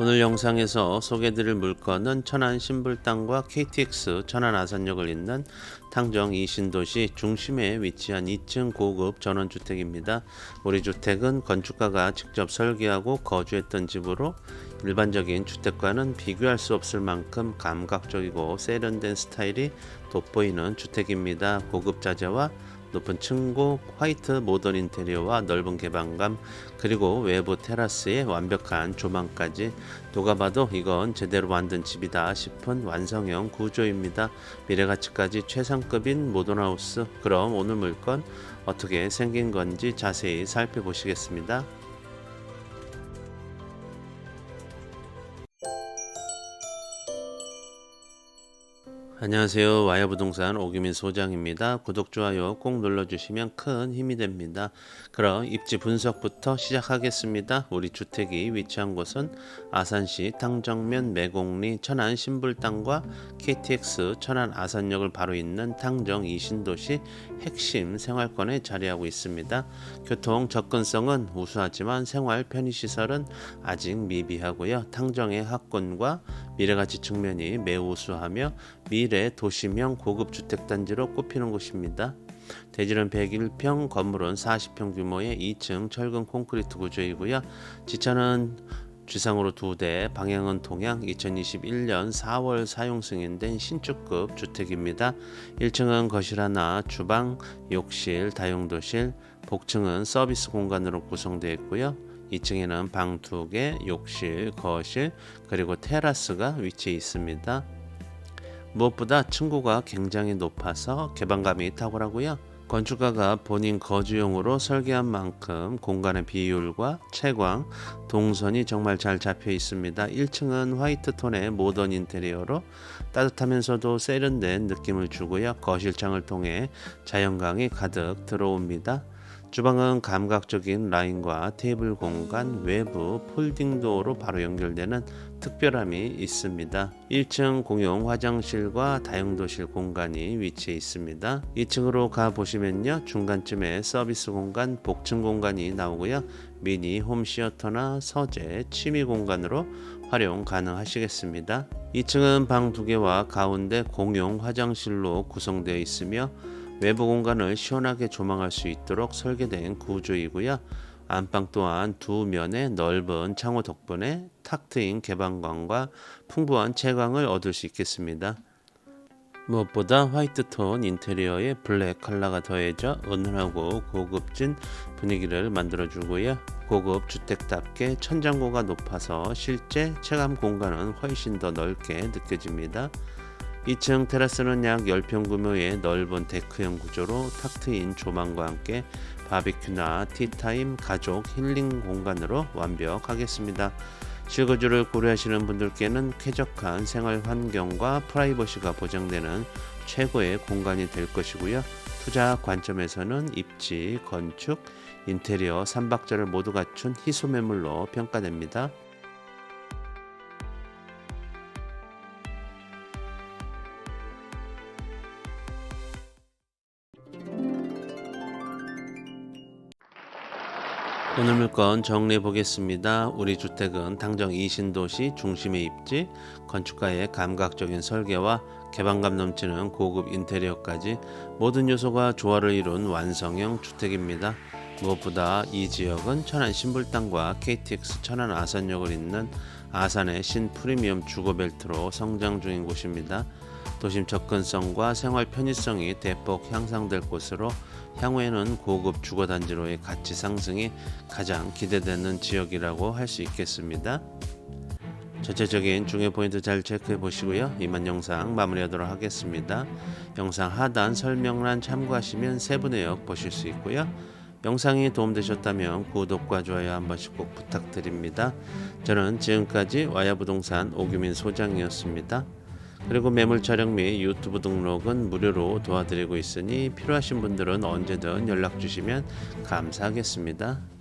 오늘 영상에서 소개드릴 물건은 천안 신불당과 KTX 천안 아산역을 잇는 탕정 이신도시 중심에 위치한 2층 고급 전원주택입니다. 우리 주택은 건축가가 직접 설계하고 거주했던 집으로 일반적인 주택과는 비교할 수 없을 만큼 감각적이고 세련된 스타일이 돋보이는 주택입니다. 고급 자재와 높은 층고, 화이트 모던 인테리어와 넓은 개방감, 그리고 외부 테라스에 완벽한 조망까지 누가 봐도 이건 제대로 만든 집이다 싶은 완성형 구조입니다. 미래가치까지 최상급인 모던하우스. 그럼 오늘 물건 어떻게 생긴 건지 자세히 살펴보시겠습니다. 안녕하세요. 와이어부동산 오규민 소장입니다. 구독, 좋아요 꼭 눌러주시면 큰 힘이 됩니다. 그럼 입지 분석부터 시작하겠습니다. 우리 주택이 위치한 곳은 아산시 탕정면 매곡리 천안 신불당과 KTX 천안 아산역을 바로 잇는 탕정 이신도시 핵심 생활권에 자리하고 있습니다. 교통 접근성은 우수하지만 생활 편의시설은 아직 미비하고요. 탕정의 학군과 미래가치 측면이 매우 우수하며 미래 도시명 고급 주택단지로 꼽히는 곳입니다. 대지는 101평, 건물은 40평 규모의 2층 철근 콘크리트 구조이고요. 지차는 지상으로 두 대, 방향은 동향 2021년 4월 사용 승인된 신축급 주택입니다. 1층은 거실 하나, 주방, 욕실, 다용도실, 복층은 서비스 공간으로 구성되어 있고요. 2층에는 방두 개, 욕실, 거실, 그리고 테라스가 위치해 있습니다. 무엇보다 층고가 굉장히 높아서 개방감이 탁월하고요. 건축가가 본인 거주용으로 설계한 만큼 공간의 비율과 채광, 동선이 정말 잘 잡혀 있습니다. 1층은 화이트 톤의 모던 인테리어로 따뜻하면서도 세련된 느낌을 주고요. 거실창을 통해 자연광이 가득 들어옵니다. 주방은 감각적인 라인과 테이블 공간, 외부 폴딩 도어로 바로 연결되는 특별함이 있습니다. 1층 공용 화장실과 다용도실 공간이 위치해 있습니다. 2층으로 가 보시면요. 중간쯤에 서비스 공간, 복층 공간이 나오고요. 미니 홈시어터나 서재, 취미 공간으로 활용 가능하시겠습니다. 2층은 방두 개와 가운데 공용 화장실로 구성되어 있으며 외부 공간을 시원하게 조망할 수 있도록 설계된 구조이고요. 안방 또한 두 면의 넓은 창호 덕분에 탁 트인 개방감과 풍부한 채광을 얻을 수 있겠습니다. 무엇보다 화이트 톤 인테리어에 블랙 컬러가 더해져 은은하고 고급진 분위기를 만들어주고요. 고급 주택답게 천장고가 높아서 실제 체감 공간은 훨씬 더 넓게 느껴집니다. 2층 테라스는 약 10평 규모의 넓은 데크형 구조로 탁 트인 조망과 함께 바비큐나 티타임, 가족 힐링 공간으로 완벽하겠습니다. 실거주를 고려하시는 분들께는 쾌적한 생활 환경과 프라이버시가 보장되는 최고의 공간이 될 것이고요. 투자 관점에서는 입지, 건축, 인테리어, 삼박자를 모두 갖춘 희소 매물로 평가됩니다. 오늘 물건 정리해 보겠습니다. 우리 주택은 당정 이신도시 중심의 입지, 건축가의 감각적인 설계와 개방감 넘치는 고급 인테리어까지 모든 요소가 조화를 이룬 완성형 주택입니다. 무엇보다 이 지역은 천안 신불당과 KTX 천안 아산역을 잇는 아산의 신 프리미엄 주거벨트로 성장 중인 곳입니다. 도심 접근성과 생활 편의성이 대폭 향상될 곳으로 향후에는 고급 주거 단지로의 가치 상승이 가장 기대되는 지역이라고 할 수 있겠습니다. 전체적인 중요 포인트 잘 체크해 보시고요. 이만 영상 마무리하도록 하겠습니다. 영상 하단 설명란 참고하시면 세부 내역 보실 수 있고요. 영상이 도움되셨다면 구독과 좋아요 한 번씩 꼭 부탁드립니다. 저는 지금까지 와야부동산 오규민 소장이었습니다. 그리고 매물 촬영 및 유튜브 등록은 무료로 도와드리고 있으니 필요하신 분들은 언제든 연락 주시면 감사하겠습니다.